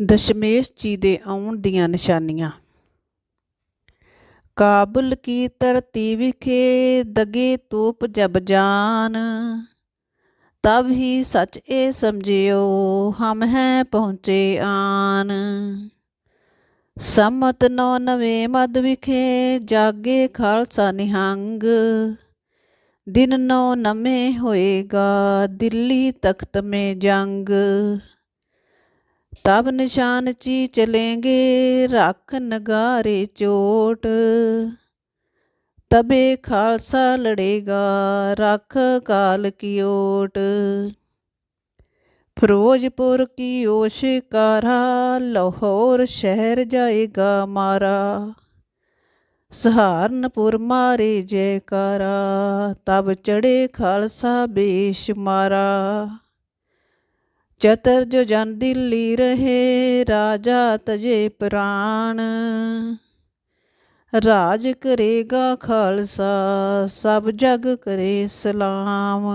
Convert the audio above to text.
ਦਸ਼ਮੇਸ਼ ਜੀ ਦੇ ਆਉਣ ਦੀਆਂ ਨਿਸ਼ਾਨੀਆਂ। ਕਾਬੁਲ ਕੀ ਧਰਤੀ ਵਿਖੇ ਦਗੇ ਤੂਪ ਜਬ ਜਾਨ, ਤਬ ਹੀ ਸੱਚ ਇਹ ਸਮਝਿਓ ਹਮ ਹੈ ਪਹੁੰਚੇ ਆਨ। ਸਮਤ ਨੌ ਨਵੇਂ ਮਦ ਵਿਖੇ ਜਾਗੇ ਖਾਲਸਾ ਨਿਹੰਗ, ਦਿਨ ਨੋ ਨਵੇਂ ਹੋਏਗਾ ਦਿੱਲੀ ਤਖਤ ਮੇ ਜੰਗ। ਤਬ ਨਿਸ਼ਾਨ ਚੀ ਚਲੇਂਗੇ ਰੱਖ ਨਗਾਰੇ ਚੋਟ। ਤਬੇ ਖਾਲਸਾ ਲੜੇਗਾ, ਰੱਖ ਕਾਲ ਕੀ ਓਟ ਫਿਰੋਜ਼ਪੁਰ ਕੀ ਓ ਸ਼ਿਕਾਰਾ ਲਾਹੌਰ ਸ਼ਹਿਰ ਜਾਏਗਾ ਮਾਰਾ। ਸਹਾਰਨਪੁਰ ਮਾਰੇ ਜੈਕਾਰਾ, ਤਬ ਚੜੇ ਖਾਲਸਾ ਬੇਸ਼ ਮਾਰਾ ਚਤਰ ਜੋ ਜਨ ਦਿੱਲੀ ਰਹੇ, ਰਾਜਾ ਤਜੇ ਪ੍ਰਾਣ। ਰਾਜ ਕਰੇਗਾ ਖਾਲਸਾ, ਸਭ ਜਗ ਕਰੇ ਸਲਾਮ।